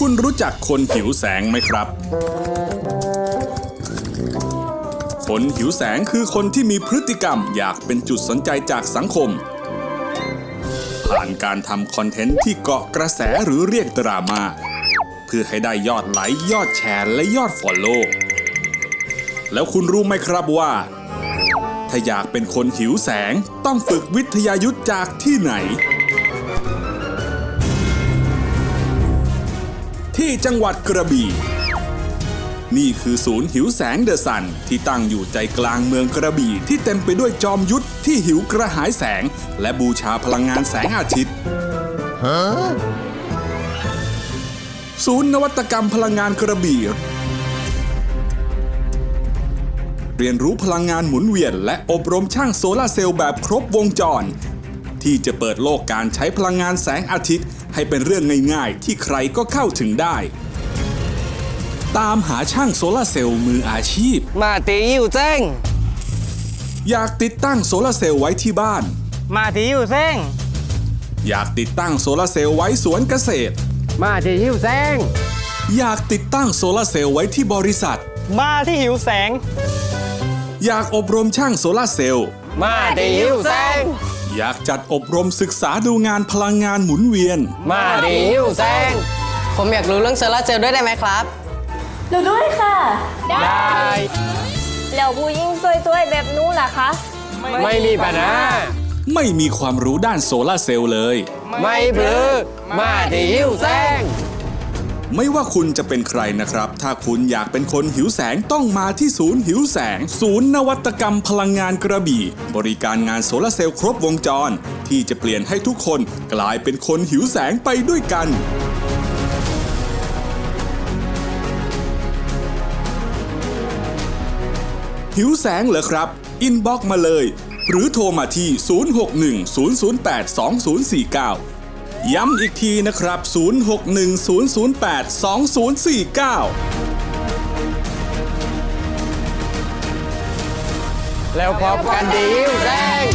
คุณรู้จักคนหิวแสงไหมครับ คนหิวแสงคือคนที่มีพฤติกรรมอยากเป็นจุดสนใจจากสังคม ผ่านการทำคอนเทนต์ที่เกาะกระแสหรือเรียกดราม่าเพื่อให้ได้ยอดไลค์ยอดแชร์และยอดฟอลโล่แล้วคุณรู้ไหมครับว่า ถ้าอยากเป็นคนหิวแสงต้องฝึกวิทยายุทธจากที่ไหน ที่จังหวัดกระบี่ นี่คือศูนย์หิวแสงเดอะซันที่ตั้งอยู่ใจกลางเมืองกระบี่ ที่เต็มไปด้วยจอมยุทธที่หิวกระหายแสง และบูชาพลังงานแสงอาทิตย์ศูนย์นวัตกรรมพลังงานกระบี่เรียนรู้พลังงานหมุนเวียน และอบรมช่างโซลาเซลล์แบบครบวงจร ที่จะเปิดโลกการใช้พลังงานแสงอาทิตย์ ให้เป็นเรื่องง่ายๆ ที่ใครก็เข้าถึงได้ ตามหาช่างโซลาร์เซลล์มืออาชีพ มาตีอยู่เจ้ง อยากติดตั้งโซลาร์เซลล์ไว้ที่บ้าน มาตีอยู่เจ้ง อยากติดตั้งโซลาร์เซลล์ไว้สวนเกษตร มาตีหิวแสง อยากติดตั้งโซลาร์เซลล์ไว้ที่บริษัท มาที่หิวแสง อยากอบรมช่างโซลาร์เซลล์ มาตีหิวแสง อยากจัดอบรมศึกษาดูงานพลังงานหมุนเวียน มาตีหิวแสงผมอยากรู้เรื่องโซลาร์เซลล์ด้วยได้ไหมครับ หนูด้วยค่ะ ได้ แล้วผู้หญิงสวยๆ แบบหนู้ล่ะคะ ไม่มีปัญหา ไม่มีความรู้ด้านโซลาร์เซลล์เลย ไม่เบือมาตีหิวแสง ไม่ว่าคุณจะเป็นใครนะครับ ถ้าคุณอยากเป็นคนหิวแสงต้องมาที่ศูนย์หิวแสง ศูนย์นวัตกรรมพลังงานกระบี่ บริการงานโซลาเซลล์ครบวงจร ที่จะเปลี่ยนให้ทุกคนกลายเป็นคนหิวแสงไปด้วยกันหิวแสงเหรอครับ อินบ็อกมาเลย หรือโทรมาที่ 0610082049 ย้ำอีกทีนะครับ 0610082049แล้วพบกันดีแรง